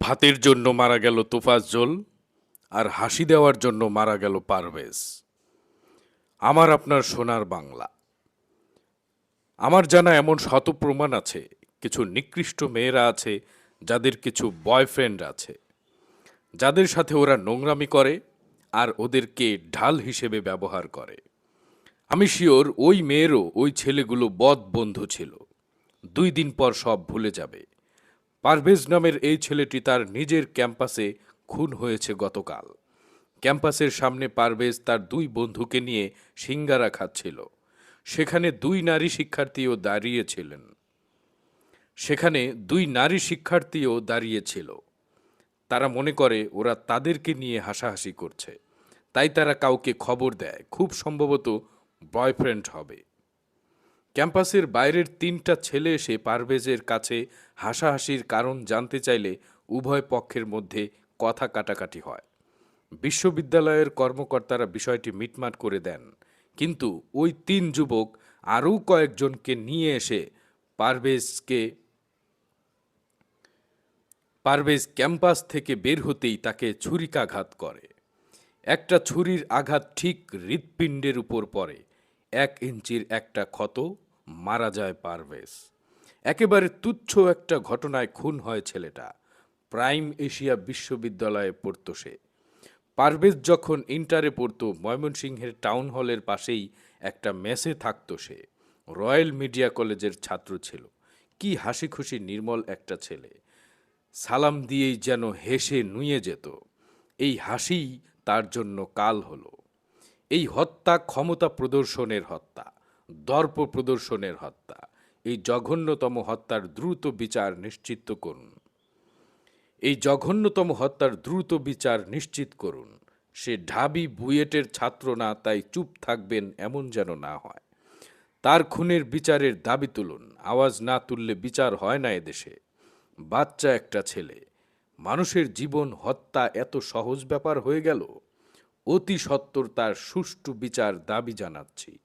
ভাতের জন্য মারা গেল তোফাজ্জল আর হাসি দেওয়ার জন্য মারা গেল পারভেজ। আমার আপনার সোনার বাংলা। আমার জানা এমন শত প্রমাণ আছে, কিছু নিকৃষ্ট মেয়েরা আছে, যাদের কিছু বয়ফ্রেন্ড আছে। যাদের সাথে ওরা নোংরামি করে আর ওদেরকে ঢাল হিসেবে ব্যবহার করে। আমি শিওর ওই মেয়েরও ওই ছেলেগুলো বদ বন্ধু ছিল। দুই দিন পর সব ভুলে যাবে। পারভেজ নামের এই ছেলেটি তার নিজের ক্যাম্পাসে খুন হয়েছে গতকাল। ক্যাম্পাসের সামনে পারভেজ তার দুই বন্ধুকে নিয়ে সিঙ্গারা খাচ্ছিল। সেখানে দুই নারী শিক্ষার্থীও দাঁড়িয়েছিলেন। সেখানে দুই নারী শিক্ষার্থীও দাঁড়িয়েছিল। তারা মনে করে ওরা তাদেরকে নিয়ে হাসাহাসি করছে। তাই তারা কাউকে খবর দেয়। খুব সম্ভবত বয়ফ্রেন্ড হবে। ক্যাম্পাসের বাইরের তিনটা ছেলে এসে পারভেজের কাছে হাসাহাসির কারণ জানতে চাইলে উভয় পক্ষের মধ্যে কথা কাটাকাটি হয়। বিশ্ববিদ্যালয়ের কর্মকর্তারা বিষয়টি মিটমাট করে দেন। কিন্তু ওই তিন যুবক আরও কয়েকজনকে নিয়ে এসে পারভেজকে পারভেজ ক্যাম্পাস থেকে বের হতেই তাকে ছুরিকাঘাত করে। একটা ছুরির আঘাত ঠিক হৃৎপিণ্ডের উপর পড়ে। এক ইঞ্চির একটা ক্ষত মারা যায় পারভেজ। একেবারে তুচ্ছ একটা ঘটনায় খুন হয় ছেলেটা। প্রাইম এশিয়া বিশ্ববিদ্যালয়ে পড়তো সে। পারভেজ যখন ইন্টারে পড়তো, ময়মনসিংহের টাউন হলের পাশেই একটা মেসে থাকতো সে। রয়্যাল মিডিয়া কলেজের ছাত্র ছিল। কি হাসি খুশি নির্মল একটা ছেলে। সালাম দিয়েই যেন হেসে নুয়ে যেত। এই হাসিই তার জন্য কাল হলো। এই হত্যা ক্ষমতা প্রদর্শনের হত্যা। দর্প প্রদর্শনের হত্যা। এই জঘন্যতম হত্যার দ্রুত বিচার নিশ্চিত করুন। এই জঘন্যতম হত্যার দ্রুত বিচার নিশ্চিত করুন। সে ঢাবি বুয়েটের ছাত্র না, তাই চুপ থাকবেন এমন যেন না হয়। তার খুনের বিচারের দাবি তুলুন। আওয়াজ না তুললে বিচার হয় না এদেশে। বাচ্চা একটা ছেলে। মানুষের জীবন হত্যা এত সহজ ব্যাপার হয়ে গেল? অতি সত্বর তার সুষ্ঠু বিচার দাবি জানাচ্ছি।